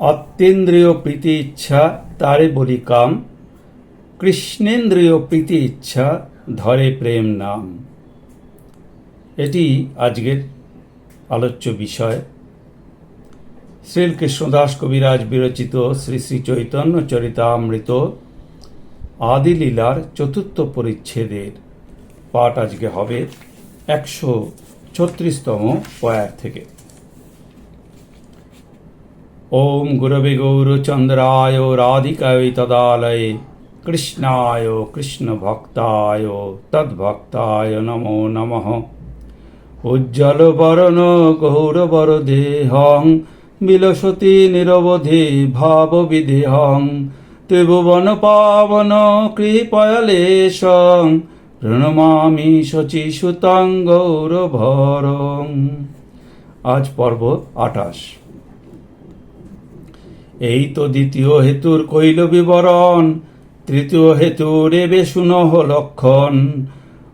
অত্যেন্দ্রিয় প্রীতি ইচ্ছা তারে বলি কাম কৃষ্ণেন্দ্রিয় প্রীতি ইচ্ছা ধরে প্রেম নাম এটি আজকের আলোচ্য বিষয়। শ্রীকৃষ্ণদাস কবিরাজ বিরচিত শ্রী শ্রী চৈতন্য চরিতামৃত আদি লীলার চতুর্থ পরিচ্ছেদের পাঠ আজকে হবে একশো ছত্রিশতম পয়ার থেকে। কৃষ্ণায় কৃষ্ণ ভক্তায় তদ্ভক্তায় নমো নমঃ উজ্জ্বল বরণ গৌরবর দেহং বিলসতি নিরবধি ভাব বিদেহং ত্রিভুবন পাবন কৃপয়ালেশং প্রণমামি শচী সুতাং গৌরভরং আজ পর্ব আঠাশ এই তো দ্বিতীয় হেতুর কইল বিবরণ। তৃতীয় হেতুর এবে শুনহ লক্ষণ।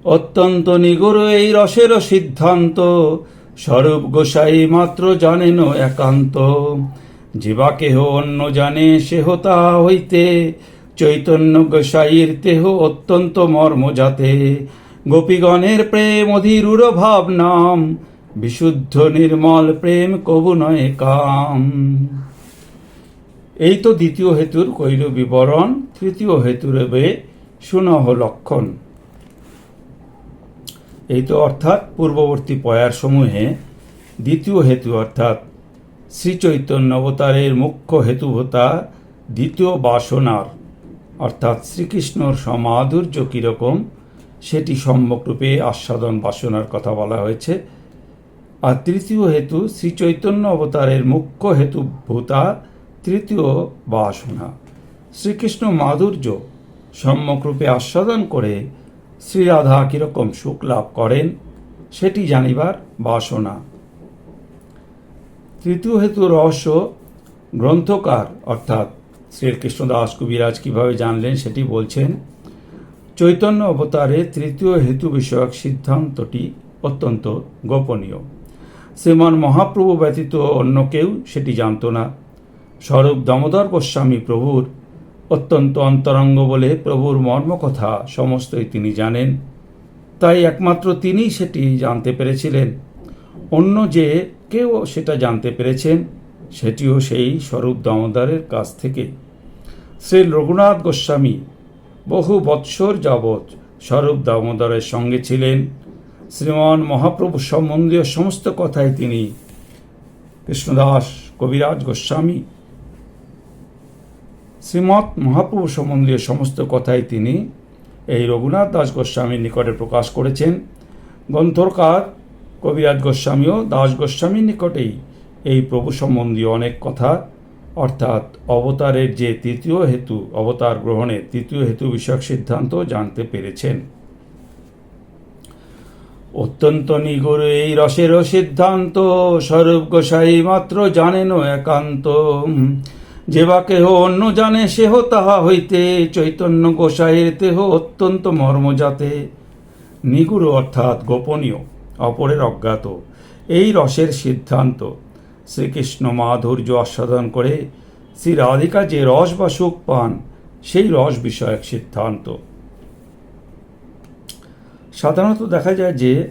অত্যন্ত নিগুর এই রসের সিদ্ধান্ত। স্বরূপ গোসাই মাত্র জানেন একান্ত। জীবা কেহ অন্য জানে, সেহ তাহা হইতে। চৈতন্য গোসাইয়ের দেহ অত্যন্ত মর্ম যাতে গোপীগণের প্রেম অধীরুর ভাব নাম বিশুদ্ধ নির্মল প্রেম কবু নয় কাম। এই তো দ্বিতীয় হেতুর কৈল বিবরণ, তৃতীয় হেতুর এবে সুনহ লক্ষণ। এই তো অর্থাৎ পূর্ববর্তী পয়ার সমূহে দ্বিতীয় হেতু অর্থাৎ শ্রীচৈতন্য অবতারের মুখ্য হেতুভূতা দ্বিতীয় বাসনার অর্থাৎ শ্রীকৃষ্ণর সমাধুর্য কীরকম, সেটি সম্যকরূপে আস্বাদন বাসনার কথা বলা হয়েছে। আর তৃতীয় হেতু শ্রীচৈতন্য অবতারের মুখ্য হেতুভূতা তৃতীয় বাসনা। শ্রীকৃষ্ণ মাধুর্য সম্যকরূপে আস্বাদন করে শ্রীরাধা কীরকম সুখ লাভ করেন সেটি জানিবার বাসনা। তৃতীয় হেতু রহস্য গ্রন্থকার অর্থাৎ শ্রীকৃষ্ণদাস কবিরাজ কীভাবে জানলেন সেটি বলছেন, চৈতন্য অবতারে তৃতীয় হেতু বিষয়ক সিদ্ধান্তটি অত্যন্ত গোপনীয়। শ্রীমান মহাপ্রভু ব্যতীত অন্য কেউ সেটি জানত না। স্বরূপ দামোদর গোস্বামী প্রভুর অত্যন্ত অন্তরঙ্গ বলে প্রভুর মর্মকথা সমস্তই তিনি জানেন। তাই একমাত্র তিনিই সেটি জানতে পেরেছিলেন। অন্য যে কেউ সেটা জানতে পেরেছেন, সেটিও সেই স্বরূপ দামোদরের কাছ থেকে। শ্রী রঘুনাথ গোস্বামী বহু বৎসর যাবৎ স্বরূপ দামোদরের সঙ্গে ছিলেন। শ্রীমান মহাপ্রভু সম্বন্ধীয় সমস্ত কথাই তিনি কৃষ্ণদাস কবিরাজ গোস্বামী শ্রীমৎ মহাপ্রভু সম্বন্ধীয় সমস্ত কথাই তিনি এই রঘুনাথ দাস গোস্বামীর নিকটে প্রকাশ করেছেন। গ্রন্থকার কবিরাজ গোস্বামীও দাস গোস্বামীর নিকটেই এই প্রভু সম্বন্ধীয় অনেক কথা, অর্থাৎ অবতারের যে তৃতীয় হেতু, অবতার গ্রহণের তৃতীয় হেতু বিষয়ক সিদ্ধান্ত জানতে পেরেছেন। অত্যন্ত নিগুর এই রসেরও সিদ্ধান্ত, স্বরূপ গোসাই মাত্র জানেন একান্ত। যে বা কেহ অন্য জানে সেহ তাহা হইতে। চৈতন্য গোসাইয়ের দেহ অত্যন্ত মর্মজাতে। নিগুড় অর্থাৎ গোপনীয়, অপরের অজ্ঞাত। এই রসের সিদ্ধান্ত। শ্রীকৃষ্ণ মাধুর্য আস্বাদন করে শ্রী রাধিকা যে রস বা সুখ পান, সেই রস বিষয়ক সিদ্ধান্ত। সাধারণত দেখা যায় যে,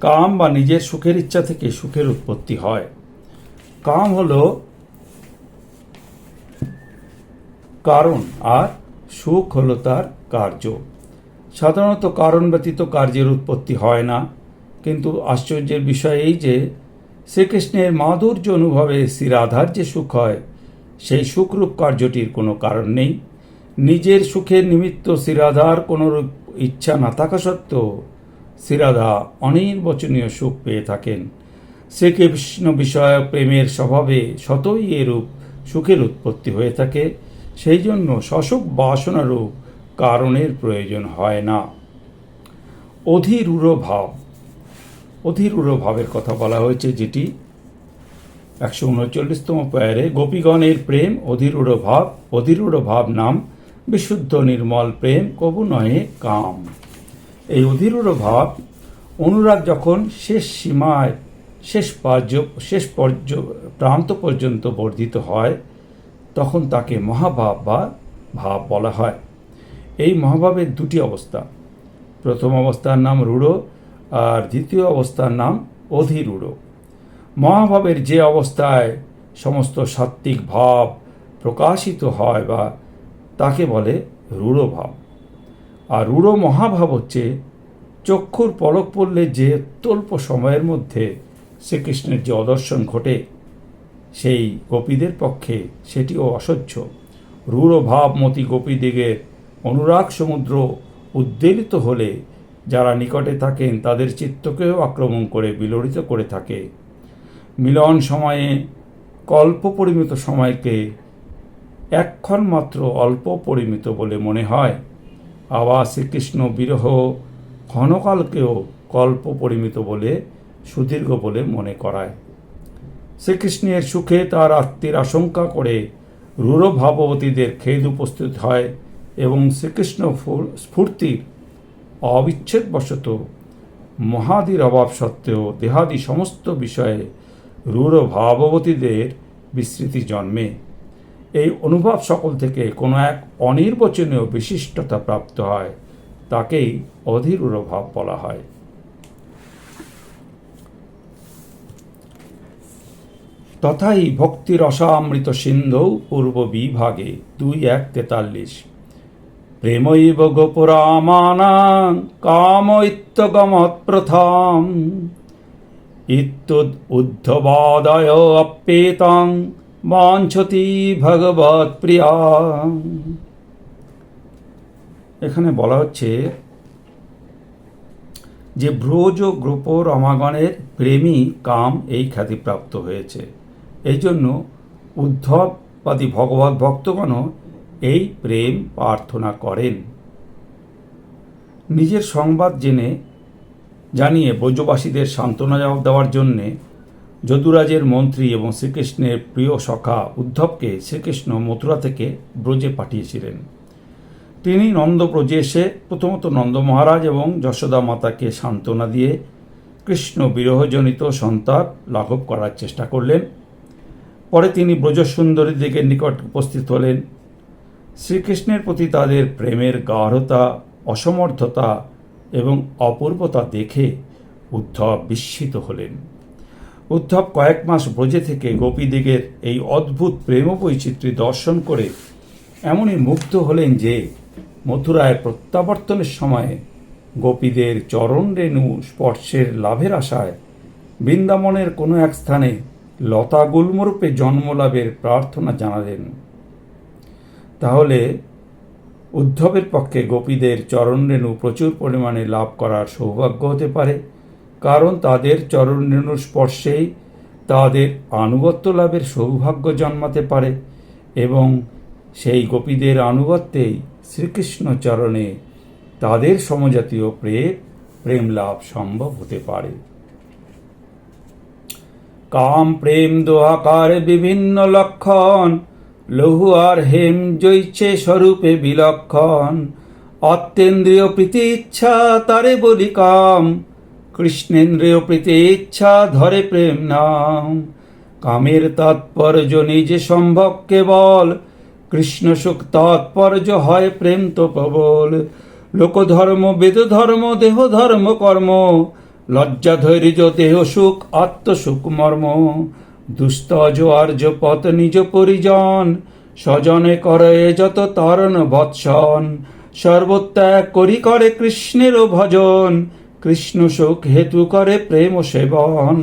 কাম বা নিজের সুখের ইচ্ছা থেকে সুখের উৎপত্তি হয়। কাম হলো কারণ আর সুখ হলো তার কার্য। সাধারণত কারণ ব্যতীত কার্যের উৎপত্তি হয় না। কিন্তু আশ্চর্যের বিষয় এই যে, শ্রীকৃষ্ণের মাধুর্য অনুভবে শ্রীরাধার যে সুখ হয়, সেই সুখরূপ কার্যটির কোনো কারণ নেই। নিজের সুখের নিমিত্ত শ্রীরাধার কোনো ইচ্ছা না থাকা সত্ত্বেও শ্রীরাধা অনির্বচনীয় সুখ পেয়ে থাকেন। শ্রীকৃষ্ণ বিষয়ক প্রেমের স্বভাবে শতই এরূপ সুখের উৎপত্তি হয়ে থাকে। সেই জন্য শশক বাসনারূপ কারণের প্রয়োজন হয় না। অধীরূঢ় ভাব অধীরূঢ় ভাবের কথা বলা হয়েছে যেটি একশো উনচল্লিশতম প্যারে গোপীগণের প্রেম অধীরূঢ় ভাব অধীরূঢ় ভাব নাম, বিশুদ্ধ নির্মল প্রেম, কবু নহে কাম। এই অধীরূঢ় ভাব অনুরাগ যখন শেষ সীমায়, শেষ পার্য, শেষ পর্য, প্রান্ত পর্যন্ত বর্ধিত হয় তখন তাকে মহাভাব বা ভাব বলা হয়। এই মহাভাবের দুটি অবস্থা। প্রথম অবস্থার নাম রূঢ় আর দ্বিতীয় অবস্থার নাম অধিরূঢ়। মহাভাবের যে অবস্থায় সমস্ত সাত্ত্বিক ভাব প্রকাশিত হয় বা তাকে বলে রূঢ় ভাব আর রূঢ় মহাভাব হচ্ছে চক্ষুর পলক পড়লে যে অত্যল্প সময়ের মধ্যে শ্রীকৃষ্ণের যে অদর্শন ঘটে সেই গোপীদের পক্ষে সেটিও অসহ্য। রূঢ় ভাবমতি গোপীদিগের অনুরাগ সমুদ্র উদ্বেলিত হলে যারা নিকটে থাকেন তাদের চিত্তকেও আক্রমণ করে বিলড়িত করে থাকে। মিলন সময়ে কল্প পরিমিত সময়কে এক্ষণ মাত্র অল্প পরিমিত বলে মনে হয়। আবার শ্রীকৃষ্ণ বিরহ ক্ষণকালকেও কল্প পরিমিত বলে সুদীর্ঘ বলে মনে করায়। শ্রীকৃষ্ণের সুখে তার আত্মীর আশঙ্কা করে রূঢ় ভাববতীদের খেদ উপস্থিত হয় এবং শ্রীকৃষ্ণ স্ফূর্তির অবিচ্ছেদবশত মহাদির অভাব সত্ত্বেও দেহাদি সমস্ত বিষয়ে রূঢ় ভাববতীদের বিস্মৃতি জন্মে। এই অনুভব সকল থেকে কোনো এক অনির্বচনীয় বিশিষ্টতা প্রাপ্ত হয়, তাকেই অধীরূঢ় ভাব বলা হয়। তথাই ভক্তির অসামৃত সিন্ধৌ পূর্ব বিভাগে দুই এক তেতাল্লিশ। প্রেমৈব কাম ইত্যগমৎ প্রথাম। ইত্যুদ উদ্ধবাদয় অপ্যেতাং বাঞ্ছতি ভগবৎ প্রিয়া। এখানে বলা হচ্ছে যে ভ্রজ গ্রুপ রমাগণের প্রেমী কাম এই খ্যাতিপ্রাপ্ত হয়েছে। এই জন্য উদ্ধবাদী ভগবত ভক্তগণও এই প্রেম প্রার্থনা করেন। নিজের সংবাদ জেনে জানিয়ে ব্রজবাসীদের সান্ত্বনা জবাব দেওয়ার জন্যে যদুরাজের মন্ত্রী এবং শ্রীকৃষ্ণের প্রিয় সখা উদ্ধবকে শ্রীকৃষ্ণ মথুরা থেকে ব্রজে পাঠিয়েছিলেন। তিনি নন্দব্রজে এসে প্রথমত নন্দ মহারাজ এবং যশোদা মাতাকে সান্ত্বনা দিয়ে কৃষ্ণ বিরহজনিত সন্তাপ লাঘব করার চেষ্টা করলেন। পরে তিনি ব্রজসুন্দরী দিকের নিকট উপস্থিত হলেন। শ্রীকৃষ্ণের প্রতি তাদের প্রেমের গাঢ়তা, অসমর্থতা এবং অপূর্বতা দেখে উদ্ধব বিস্মিত হলেন। উদ্ধব কয়েক মাস ব্রজে থেকে গোপীদিগের এই অদ্ভুত প্রেম বৈচিত্র্য দর্শন করে এমনই মুগ্ধ হলেন যে মথুরায় প্রত্যাবর্তনের সময় গোপীদের চরণ রেণু স্পর্শের লাভের আশায় বৃন্দাবনের কোনো এক স্থানে লতা গুল্মরূপে জন্মলাভের প্রার্থনা জানালেন। তাহলে উদ্ধবের পক্ষে গোপীদের চরণরেণু প্রচুর পরিমাণে লাভ করার সৌভাগ্য হতে পারে, কারণ তাদের চরণরেণুর স্পর্শেই তাদের আনুগত্য লাভের সৌভাগ্য জন্মাতে পারে এবং সেই গোপীদের আনুগত্যেই শ্রীকৃষ্ণ চরণে তাদের সমজাতীয় প্রেম প্রেম লাভ সম্ভব হতে পারে। কাম, প্রেম, দোহাকার, বিভিন্ন লক্ষণ। লৌহ আর হেম জৈছে স্বরূপে বিলক্ষণ। অত্যেন্দ্রিয় প্রীতি ইচ্ছা, তারে বলি কাম। কৃষ্ণেন্দ্রিয় প্রীতি ইচ্ছা, ধরে প্রেম নাম। কামের তাৎপর্য নিজে সম্ভব কেবল। কৃষ্ণ সুখ তাৎপর্য হয় প্রেম তো প্রবল। লোকধর্ম বেদ ধর্ম দেহ ধর্ম কর্ম। লজ্জা ধৈর্য দেহ সুখ, আত্মসুখ, মর্ম দুস্তজ আর্য পথ নিজ পরিজন, স্বজনে করে যত তরণ বৎসন, সর্বত্যাগ করি করে কৃষ্ণেরও ভজন, কৃষ্ণ সুখ হেতু করে প্রেম সেবন।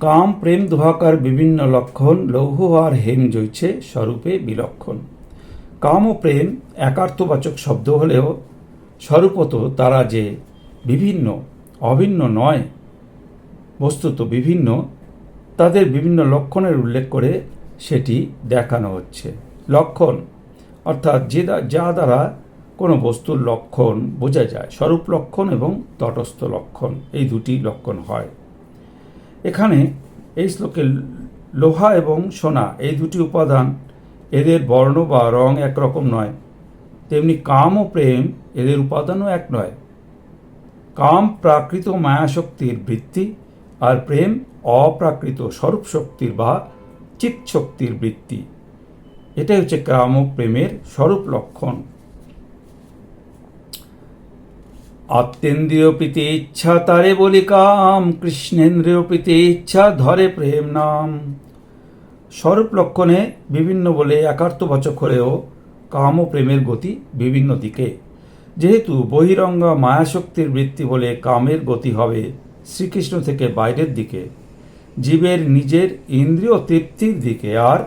কাম, প্রেম, দুহাকার বিভিন্ন লক্ষণ, লৌহ আর হেম জৈছে স্বরূপে বিলক্ষণ। কাম ও প্রেম একার্থবাচক শব্দ হলেও স্বরূপত তারা যে বিভিন্ন অভিন্ন নয়, বস্তুত বিভিন্ন, তাদের বিভিন্ন লক্ষণের উল্লেখ করে সেটি দেখানো হচ্ছে। লক্ষণ, অর্থাৎ যে যা দ্বারা কোনো বস্তুর লক্ষণ বোঝা যায়, স্বরূপ লক্ষণ এবং তটস্থ লক্ষণ, এই দুটি লক্ষণ হয়। এখানে এই শ্লোকে লোহা এবং সোনা, এই দুটি উপাদান, এদের বর্ণ বা রং একরকম নয়। তেমনি কাম ও প্রেম এদের উপাদানও এক নয়। কাম প্রাকৃত মায়াশক্তির বৃত্তি আর প্রেম অপ্রাকৃত স্বরূপ শক্তির বা চিৎ শক্তির বৃত্তি। এটাই হচ্ছে কাম ও প্রেমের স্বরূপ লক্ষণ। আত্মেন্দ্রিয় প্রীতি ইচ্ছা তারে বলি কাম, কৃষ্ণেন্দ্রিয় প্রীতি ইচ্ছা ধরে প্রেম নাম। স্বরূপ লক্ষণে বিভিন্ন বলে একার্থবাচক হলেও কাম ও প্রেমের গতি বিভিন্ন দিকে। যেহেতু বহিরঙ্গা মায়াশক্তির বৃত্তি বলে কামের গতি হবে শ্রীকৃষ্ণ থেকে বাইরের দিকে। জীবের নিজের ইন্দ্রিয় তৃপ্তির দিকে আর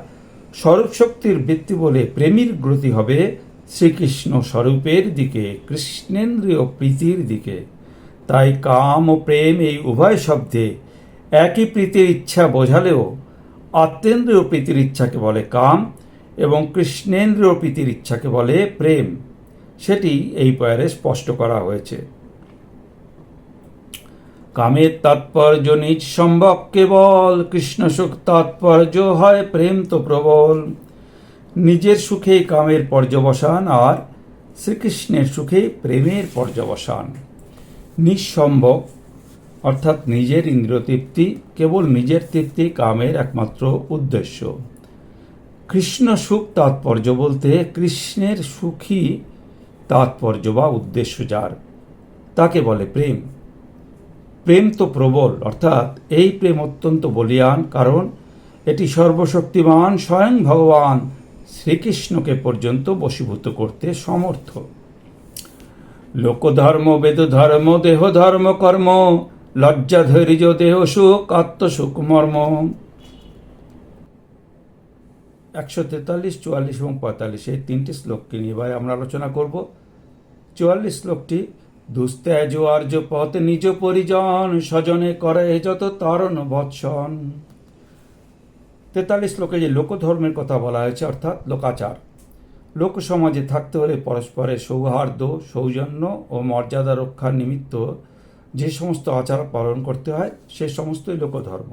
স্বরূপ শক্তির বৃত্তি বলে প্রেমীর গতি হবে শ্রীকৃষ্ণ স্বরূপের দিকে, কৃষ্ণেন্দ্রীয় প্রীতির দিকে। তাই কাম ও প্রেম এই উভয় শব্দে একই প্রীতির ইচ্ছা বোঝালেও আত্মেন্দ্রীয় প্রীতির ইচ্ছাকে বলে কাম এবং কৃষ্ণেন্দ্রীয় প্রীতির ইচ্ছাকে বলে প্রেম। সেটি এই পয়ারে স্পষ্ট করা হয়েছে। কামের তাৎপর্য নিজ সম্ভব, কেবল কৃষ্ণ সুখ তাৎপর্য হয়, প্রেম তো প্রবল। নিজের সুখে কামের পর্যবসান আর শ্রীকৃষ্ণের সুখে প্রেমের পর্যবসান। নিঃসম্ভব, অর্থাৎ নিজের ইন্দ্রিয় তৃপ্তি কেবল নিজের তৃপ্তি কামের একমাত্র উদ্দেশ্য। কৃষ্ণ সুখ তাৎপর্য বলতে কৃষ্ণের সুখী তাৎপর্য বা উদ্দেশ্য যার। তাকে বলে প্রেম। প্রেম তো প্রবল, অর্থাৎ এই প্রেম অত্যন্ত বলিয়ান, কারণ এটি সর্বশক্তিমান স্বয়ং ভগবান শ্রীকৃষ্ণকে পর্যন্ত বশীভূত করতে সমর্থ। লোকধর্ম, বেদধর্ম দেহ ধর্ম কর্ম, লজ্জা, ধৈর্য, দেহ সুখ, আত্মসুখ, মর্ম। একশো তেতাল্লিশ, চুয়াল্লিশ এবং পঁয়তাল্লিশ এই তিনটি শ্লোককে নিয়ে এবার আমরা আলোচনা করব। চুয়াল্লিশ শ্লোকটি দুস্তেজ আর্য পথ নিজ পরিজন, স্বজনে করে যত তারণ বৎসন। তেতাল্লিশ শ্লোকে যে লোকধর্মের কথা বলা হয়েছে, অর্থাৎ লোকাচার লোক সমাজে থাকতে হলে পরস্পরের সৌহার্দ্য, সৌজন্য ও মর্যাদা রক্ষার নিমিত্ত যে সমস্ত আচার পালন করতে হয়, সে সমস্তই লোকধর্ম।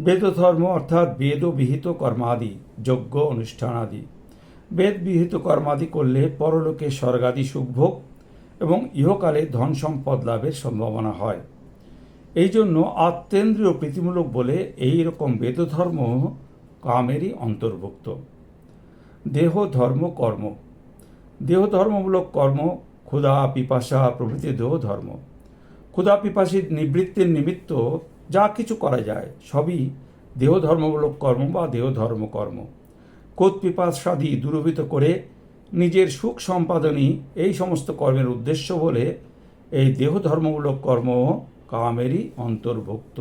বেদধর্ম অর্থাৎ বেদ বিহিত কর্মাদি, যজ্ঞ অনুষ্ঠান আদি বেদ বিহিত কর্মাদি করলে পরলোকে স্বর্গাদি সুখভোগ এবং ইহকালে ধন সম্পদ লাভের সম্ভাবনা হয়। এই জন্য আত্মেন্দ্রীয় প্রীতিমূলক বলে এই রকম বেদধর্ম কামেরই অন্তর্ভুক্ত। দেহ, ধর্ম, কর্ম। দেহ, ধর্মমূলক কর্ম, ক্ষুধা, পিপাসা প্রভৃতি দেহ, ধর্ম। ক্ষুধা পিপাসী নিবৃত্তির নিমিত্ত যা কিছু করা যায়, সবই দেহ ধর্মমূলক কর্ম বা দেহ ধর্ম কর্ম। কোত পিপাসাদি দূরভূত করে নিজের সুখ সম্পাদনই এই সমস্ত কর্মের উদ্দেশ্য বলে এই দেহ ধর্মমূলক কর্ম কামেরই অন্তর্ভুক্ত।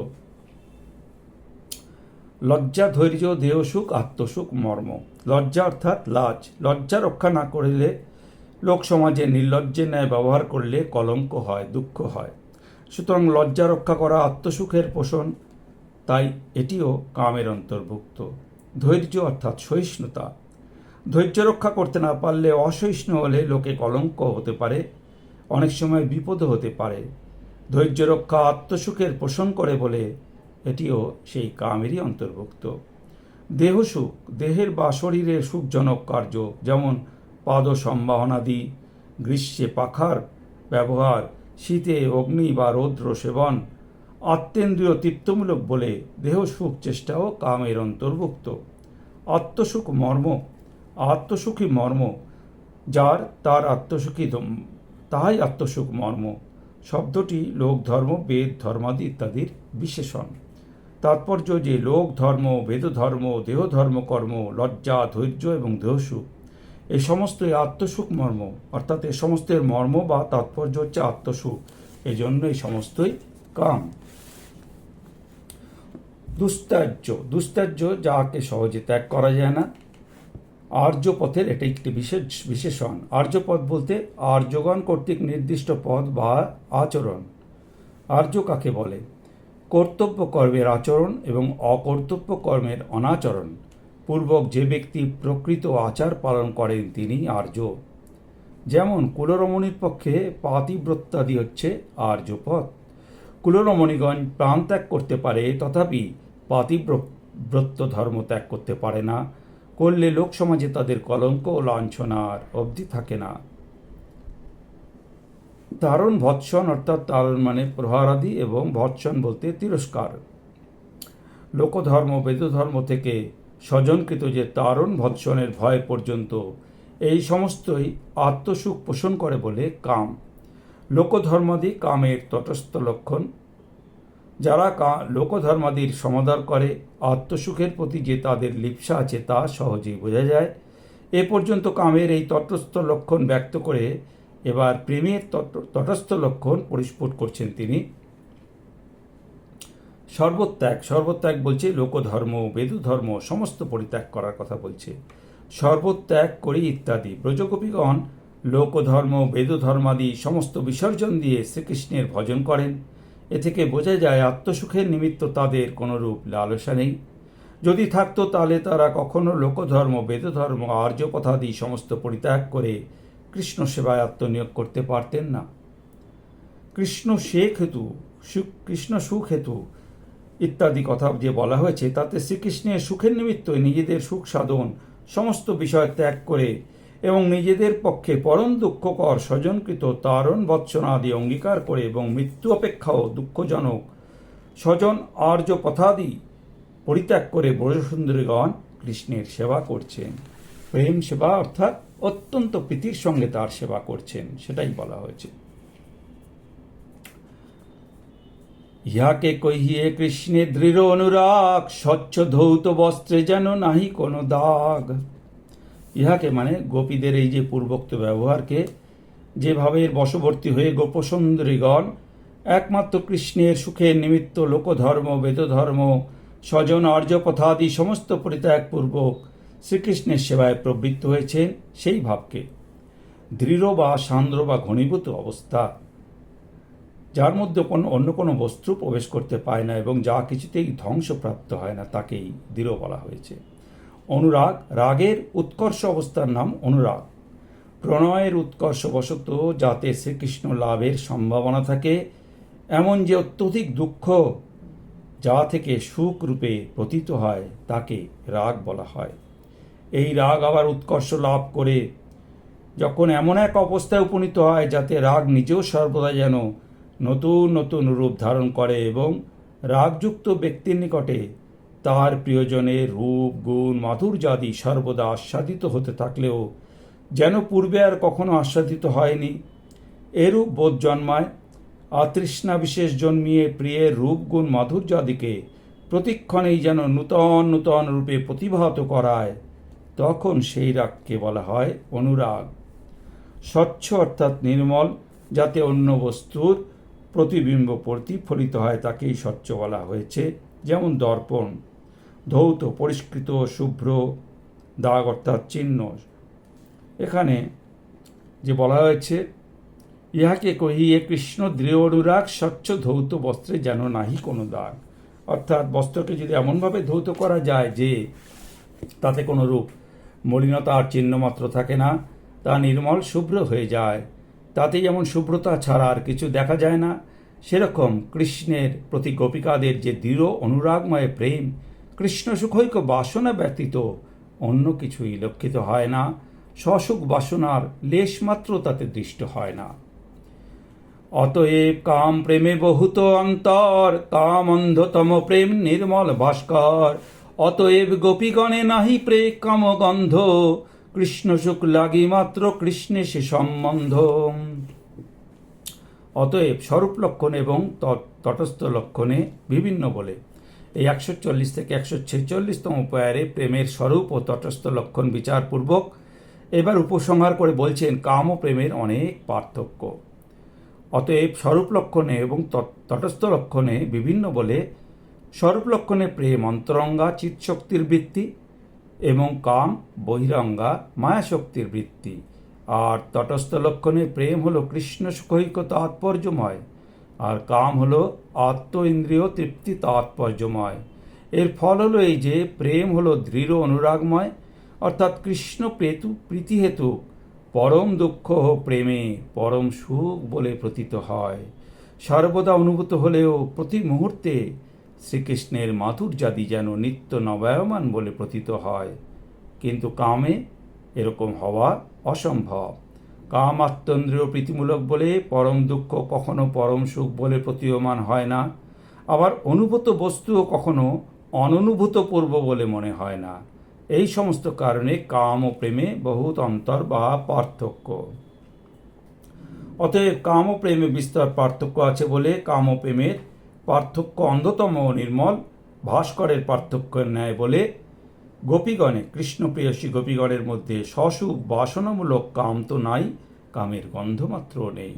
লজ্জা, ধৈর্য, দেহ সুখ, আত্মসুখ, মর্ম। লজ্জা অর্থাৎ লাজ। লজ্জা রক্ষা না করিলে লোক সমাজে নির্লজ্জের ন্যায় ব্যবহার করলে কলঙ্ক হয়, দুঃখ হয়। সুতরাং লজ্জা রক্ষা করা আত্মসুখের পোষণ, তাই এটিও কামের অন্তর্ভুক্ত। ধৈর্য অর্থাৎ সহিষ্ণুতা। ধৈর্য রক্ষা করতে না পারলে অসহিষ্ণু হলে লোকে কলঙ্ক হতে পারে, অনেক সময় বিপদও হতে পারে। ধৈর্য রক্ষা আত্মসুখের পোষণ করে বলে এটিও সেই কামেরই অন্তর্ভুক্ত। দেহ সুখ, দেহের বা শরীরের সুখজনক কার্য, যেমন পাদ সম্বাহনাদি গ্রীষ্মে পাখার ব্যবহার শীতে অগ্নি বা রৌদ্র সেবন আত্মেন্দ্রিয় তৃপ্তমূলক বলে দেহ সুখ চেষ্টাও কামের অন্তর্ভুক্ত। আত্মসুখ মর্ম, আত্মসুখী মর্ম, যার তার আত্মসুখী তাহাই আত্মসুখ মর্ম, শব্দটি লোক, ধর্ম, বেদ, ধর্মাদি ইত্যাদির বিশেষণ। তাৎপর্য যে লোক, ধর্ম, বেদ ধর্ম, দেহ ধর্ম, কর্ম, লজ্জা, ধৈর্য এবং দেহসুখ এই সমস্তই আত্মসুখ মর্ম, অর্থাৎ এ সমস্তের মর্ম বা তাৎপর্য হচ্ছে আত্মসুখ। এই জন্য এই সমস্তই কাম। দুস্তার্য দুস্ত্যাজ্য যাকে সহজে ত্যাগ করা যায় না। আর্যপথের এটা একটি বিশেষ বিশেষণ। আর্যপথ বলতে আর্যগণ কর্তৃক নির্দিষ্ট পথ বা আচরণ। আর্য কাকে বলে? কর্তব্য কর্মের আচরণ এবং অকর্তব্য কর্মের অনাচরণ। পূর্বক যে ব্যক্তি প্রকৃত আচার পালন করেন তিনি আর্য। যেমন কুলরমণির পক্ষে পাতিব্রত্যাদি হচ্ছে আর্যপথ কুলরমণিগণ প্রাণ ত্যাগ করতে পারে, তথাপি পাতিব্রত ধর্ম ত্যাগ করতে পারে না। করলে লোক সমাজে তাদের কলঙ্ক ও লাঞ্ছনার অবধি থাকে না। তারণ ভৎসন অর্থাৎ তারণ মানে প্রহারাদি এবং ভৎসন বলতে তিরস্কার। লোকধর্ম, বেদধর্ম থেকে স্বজনকৃত যে তারণ ভৎসনের ভয় পর্যন্ত, এই সমস্তই আত্মসুখ পোষণ করে বলে কাম। লোকধর্মাদি কামের তটস্থ লক্ষণ। যারা কা, লোকধর্মাদির সমাদর করে, আত্মসুখের প্রতি যে তাদের লিপ্সা আছে তা সহজেই বোঝা যায়। এ পর্যন্ত কামের এই তটস্থ লক্ষণ ব্যক্ত করে এবার প্রেমের তট- তটস্থ লক্ষণ পরিস্ফুট করছেন তিনি। সর্বত্যাগ সর্বত্যাগ বলছে লোকধর্ম, বেদধর্ম, সমস্ত পরিত্যাগ করার কথা বলছে। সর্বত্যাগ করি ইত্যাদি। ব্রজগোপীগণ লোকধর্ম, বেদধর্মাদি, সমস্ত বিসর্জন দিয়ে শ্রীকৃষ্ণের ভজন করেন। এ থেকে বোঝা যায় আত্মসুখের নিমিত্ত তাদের কোনরূপ লালসা নেই। যদি থাকতো তাহলে তারা কখনো লোকধর্ম, বেদধর্ম, আর্যপথাদি সমস্ত পরিত্যাগ করে কৃষ্ণ সেবায় আত্মনিয়োগ করতে পারতেন না। কৃষ্ণ শেখ হেতু কৃষ্ণ সুখ হেতু ইত্যাদি কথা যে বলা হয়েছে, তাতে শ্রীকৃষ্ণের সুখের নিমিত্ত নিজেদের সুখ সাধন, সমস্ত বিষয় ত্যাগ করে এবং নিজেদের পক্ষে পরম দুঃখকর স্বজনকৃত তারণ বৎসনা আদি অঙ্গীকার করে এবং মৃত্যু অপেক্ষাও দুঃখজনক স্বজন আর্য পথাদি পরিত্যাগ করে ব্রজসুন্দরীগণ কৃষ্ণের সেবা করছেন। প্রেম সেবা অর্থাৎ অত্যন্ত প্রীতির সঙ্গে তার সেবা করছেন, সেটাই বলা হয়েছে। ইহাকে কহিয়ে কৃষ্ণে দৃঢ় অনুরাগ, স্বচ্ছ ধৌত বস্ত্রে যেন নাহি কোনো দাগ। ইহাকে মানে গোপীদের এই যে পূর্বোক্ত ব্যবহারকে, যেভাবে বশবর্তী হয়ে গোপসুন্দরীগণ একমাত্র কৃষ্ণের সুখের নিমিত্ত লোকধর্ম, বেদধর্ম, স্বজন, আর্যপথাদি সমস্ত পরিত্যাগপূর্বক শ্রীকৃষ্ণের সেবায় প্রবৃত্ত হয়েছেন সেই ভাবকে। দৃঢ় বা সান্দ্র বা ঘনীভূত অবস্থা যার মধ্যে কোনো অন্য কোনো বস্তু প্রবেশ করতে পায় না এবং যা কিছুতেই ধ্বংসপ্রাপ্ত হয় না, তাকেই দৃঢ় বলা হয়েছে। অনুরাগ, রাগের উৎকর্ষ অবস্থার নাম অনুরাগ। প্রণয়ের উৎকর্ষ উৎকর্ষবশত যাতে শ্রীকৃষ্ণ লাভের সম্ভাবনা থাকে, এমন যে অত্যধিক দুঃখ যা থেকে সুখ রূপে প্রতীত হয়, তাকে রাগ বলা হয়। এই রাগ আবার উৎকর্ষ লাভ করে, যখন এমন এক অবস্থায় উপনীত হয় যাতে রাগ নিজেও সর্বদা যেন নতুন নতুন রূপ ধারণ করে এবং রাগযুক্ত ব্যক্তির নিকটে তার প্রিয়জনের রূপ, গুণ মাধুর্যাদি সর্বদা আস্বাদিত হতে থাকলেও যেন পূর্বে আর কখনো আস্বাদিত হয়নি। এরূপ বোধ জন্মায় আতৃষ্ণা বিশেষ জন্মিয়ে প্রিয়ের রূপ, গুণ মাধুর্যাদিকে প্রতিক্ষণেই যেন নূতন নূতন রূপে প্রতিভাত করায়, তখন সেই রাগকে বলা হয় অনুরাগ। স্বচ্ছ অর্থাৎ নির্মল, যাতে অন্য বস্তুর প্রতিবিম্ব প্রতিফলিত হয় তাকেই স্বচ্ছ বলা হয়েছে। যেমন দর্পণ, ধৌত, পরিষ্কৃত, শুভ্র, দাগ অর্থাৎ চিহ্ন। এখানে যে বলা হয়েছে, ইহাকে কহিয়ে কৃষ্ণ দৃঢ় অনুরাগ স্বচ্ছ ধৌত বস্ত্রে যেন নাহি কোনো দাগ। অর্থাৎ বস্ত্রকে যদি এমনভাবে ধৌত করা যায় যে তাতে কোনো রূপ মলিনতার চিহ্ন মাত্র থাকে না, তা নির্মল, শুভ্র হয়ে যায়। তাতে যেমন শুভ্রতা ছাড়া আর কিছু দেখা যায় না, সেরকম কৃষ্ণের প্রতি গোপিকাদের যে দৃঢ় অনুরাগময় প্রেম, কৃষ্ণ সুখৈক বাসনা ব্যতীত অন্য কিছুই লক্ষিত হয় না, সসুখ বাসনার লেশমাত্র তাতে দৃষ্ট হয় না। অতএব কাম প্রেমে বহুত অন্তর, কাম অন্ধতম প্রেম নির্মল ভাস্কর। অতএব গোপীগণে নাহি প্রে কাম গন্ধ কৃষ্ণ সুখ লাগি মাত্র কৃষ্ণে সে সম্বন্ধ। অতএব স্বরূপ লক্ষণ এবং তটস্থ লক্ষণে বিভিন্ন বলে। এই একশো চল্লিশ থেকে একশো ছেচল্লিশতম পয়ারে প্রেমের স্বরূপ ও তটস্থ লক্ষণ বিচারপূর্বক এবার উপসংহার করে বলছেন, কাম ও প্রেমের অনেক পার্থক্য। অতএব স্বরূপ লক্ষণে এবং তট- তটস্থ লক্ষণে বিভিন্ন বলে, স্বরূপ লক্ষণে প্রেম অন্তরঙ্গা চিৎশক্তির বৃত্তি এবং কাম বহিরঙ্গা মায়াশক্তির বৃত্তি। আর তটস্থ লক্ষণে প্রেম হলো কৃষ্ণ সুখৈক্য তাৎপর্যময়, আর কাম হলো আত্ম ইন্দ্রিয় তৃপ্তি তাৎপর্যময়। এর ফল হলো এই যে, প্রেম হলো দৃঢ় অনুরাগময়, অর্থাৎ কৃষ্ণ প্রেতু প্রীতিহেতু পরম দুঃখ প্রেমে পরম সুখ বলে প্রতীত হয়। সর্বদা অনুভূত হলেও প্রতি মুহূর্তে শ্রীকৃষ্ণের মাধুর্যাদি যেন নিত্য নবায়মান বলে প্রতীত হয়। কিন্তু কামে এরকম হওয়া অসম্ভব। কাম আত্মেন্দ্রিয় প্রীতিমূলক বলে পরম দুঃখ কখনো পরম সুখ বলে প্রতীয়মান হয় না। আবার অনুভূত বস্তুও কখনো অননুভূত পূর্ব বলে মনে হয় না। এই সমস্ত কারণে কাম ও প্রেমে বহুত অন্তর বা পার্থক্য। অতএব কাম ও প্রেমে বিস্তর পার্থক্য আছে বলে কাম ও প্রেমের পার্থক্য অন্ধতম ও নির্মল। ভাস্করের পার্থক্যের ন্যায় বলে গোপীগণে কৃষ্ণপ্রিয়সী গোপীগণের মধ্যে সসুখ বাসনামূলক কাম তো নাই, কামের গন্ধ মাত্র নেই।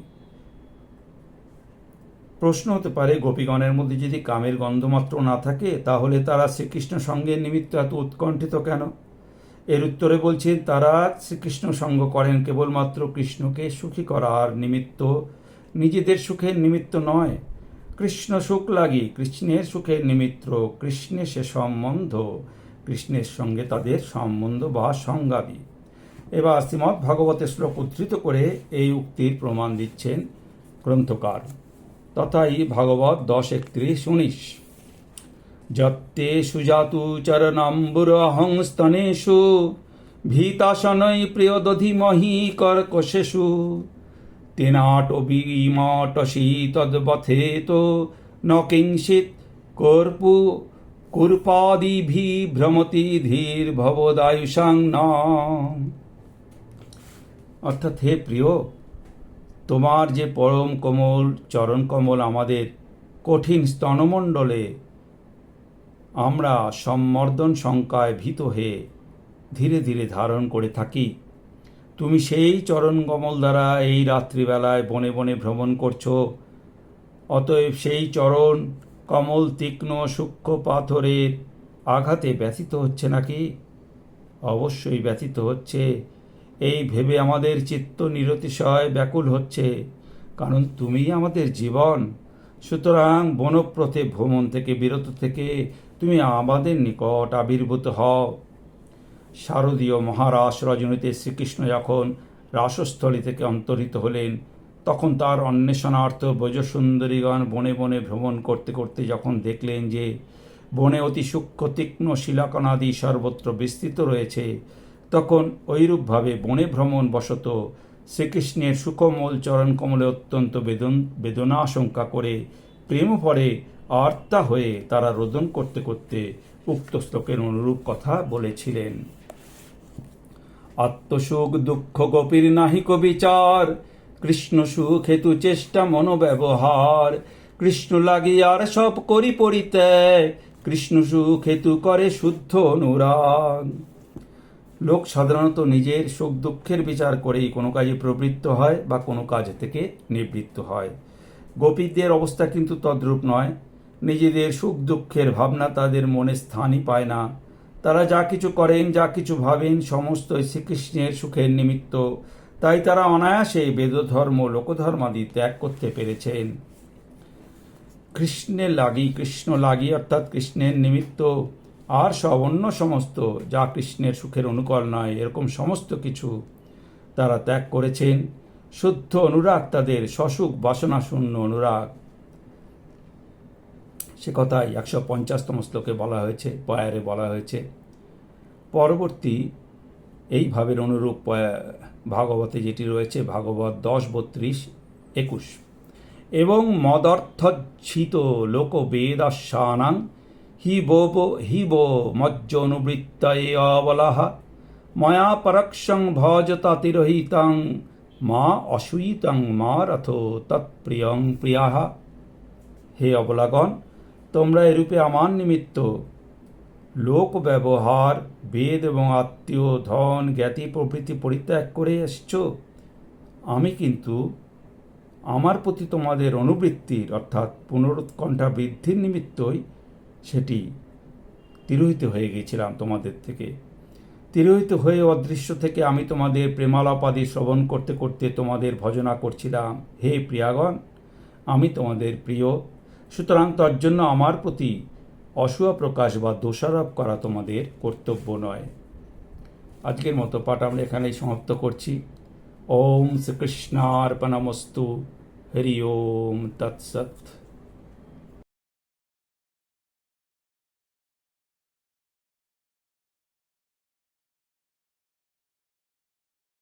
প্রশ্ন হতে পারে, গোপীগণের মধ্যে যদি কামের গন্ধমাত্র না থাকে, তাহলে তারা শ্রীকৃষ্ণ সঙ্গের নিমিত্ত এত উৎকণ্ঠিত কেন? এর উত্তরে বলছেন, তারা শ্রীকৃষ্ণ সঙ্গ করেন কেবলমাত্র কৃষ্ণকে সুখী করার নিমিত্ত, নিজেদের সুখের নিমিত্ত নয়। কৃষ্ণ সুখ লাগি, কৃষ্ণের সুখের নিমিত্ত কৃষ্ণের সে সম্বন্ধ কৃষ্ণের সঙ্গে তাদের সম্বন্ধ বা সংগামী এবার শ্রীমৎ ভাগবতের শ্লোক উদ্ধৃত করে এই উক্তির প্রমাণ দিচ্ছেন গ্রন্থকার। তথাই ভাগবত দশ একত্রিশ উনিশ। যত্তে সুজাতু চরণাম্বুরহং স্তনেষু, ভীতাসনৈ প্রিয়দধিমহি কর্কশেষু। তেনাটবিমটসি তদ্বথে তো ন কিঞ্চিৎ কর্পু কুর্পাদিভি ভ্রমতি ধীর ভবদায়ুষাং ন অর্থাৎ হে প্রিয়, তোমার যে পরম কোমল, চরণ কমল আমাদের কঠিন স্তনমণ্ডলে আমরা সম্মর্দন শঙ্কায় ভীত হয়ে ধীরে ধীরে ধারণ করে থাকি। তুমি সেই চরণ কমল দ্বারা এই রাত্রিবেলায় বনে বনে ভ্রমণ করছ, অতএব সেই চরণ কমল তীক্ষ্ণ সূক্ষ্ম পাথরের আঘাতে ব্যথিত হচ্ছে নাকি? অবশ্যই ব্যথিত হচ্ছে। এই ভেবে আমাদের চিত্ত নিরতিশয় ব্যাকুল হচ্ছে। কারণ তুমি আমাদের জীবন। সুতরাং বনপ্রথে ভ্রমণ থেকে বিরত থেকে তুমি আমাদের নিকট আবির্ভূত হও। শারদীয় মহারাস রজনীতে শ্রীকৃষ্ণ যখন রাসস্থলী থেকে অন্তর্হিত হলেন তখন তার অন্বেষণার্থ ব্রজসুন্দরীগণ বনে বনে ভ্রমণ করতে করতে যখন দেখলেন যে বনে অতি সূক্ষ্ম, তীক্ষ্ণ শিলাকণাদি সর্বত্র বিস্তৃত রয়েছে, তখন ঐরূপভাবে বনে ভ্রমণ বশত শ্রীকৃষ্ণের সুকমল চরণ কমলে অত্যন্ত বেদন বেদনা আশঙ্কা করে প্রেম পরে আর্তা হয়ে তারা রোদন করতে করতে উক্ত শ্লোকের অনুরূপ কথা বলেছিলেন। আত্মসুখ, দুঃখ, গোপীর নাহিক বিচার কৃষ্ণ সুখ হেতু চেষ্টা মনোব্যবহার। কৃষ্ণ লাগিয়ার সব করি পরিত্যাগ কৃষ্ণ সুখ হেতু করে শুদ্ধ অনুরাগ। লোক সাধারণত নিজের সুখ দুঃখের বিচার করেই কোনো কাজে প্রবৃত্ত হয় বা কোনো কাজ থেকে নিবৃত্ত হয়। গোপীদের অবস্থা কিন্তু তদ্রূপ নয়। নিজেদের সুখ দুঃখের ভাবনা তাদের মনে স্থানই পায় না। তারা যা কিছু করেন, যা কিছু ভাবেন, সমস্ত শ্রীকৃষ্ণের সুখের নিমিত্ত তাই তারা অনায়াসে বেদধর্ম, লোকধর্মাদি ত্যাগ করতে পেরেছেন। কৃষ্ণের লাগি, কৃষ্ণ লাগি, অর্থাৎ কৃষ্ণের নিমিত্ত আর সব অন্য সমস্ত যা কৃষ্ণের সুখের অনুকূল নয়, এরকম সমস্ত কিছু তারা ত্যাগ করেছেন। শুদ্ধ অনুরাগ তাদের সসুখ বাসনা শূন্য অনুরাগ। সে কথাই একশো পঞ্চাশতম শ্লোকে বলা হয়েছে, পয়ারে বলা হয়েছে। পরবর্তী এই ভাবের অনুরূপ ভাগবতে যেটি রয়েছে, ভাগবত দশ, বত্রিশ, একুশ। এবং মদর্থচ্ছিত লোক বেদাস্যানাং হি বোব, হি বো মজ্জ অনুবৃত্তয়ে অবলাহ, ময়া পরক্ষং ভজতাতিরহিতাং মা অসুইতং মা রথ তৎপ্রিয়ং প্রিয়াহ। হে অবলাগণ, তোমরা এরূপে আমার নিমিত্ত লোক ব্যবহার, বেদ এবং আত্মীয় ধন, জ্ঞাতি প্রভৃতি পরিত্যাগ করে এসছ। আমি কিন্তু আমার প্রতি তোমাদের অনুবৃত্তির অর্থাৎ পুনরুৎকণ্ঠা বৃদ্ধির নিমিত্তই সেটি তিরোহিত হয়ে গেছিলাম তোমাদের থেকে। তিরোহিত হয়ে অদৃশ্য থেকে আমি তোমাদের প্রেমালাপাদি শ্রবণ করতে করতে তোমাদের ভজনা করছিলাম। হে প্রিয়াগণ, আমি তোমাদের প্রিয়। সুতরাং তার জন্য আমার প্রতি অসুয়া প্রকাশ বা দোষারোপ করা তোমাদের কর্তব্য নয়। আজকের মতো পাঠ আমরা এখানেই সমাপ্ত করছি। ওম শ্রীকৃষ্ণার্পণমস্তু। হরি ওম তৎসৎ।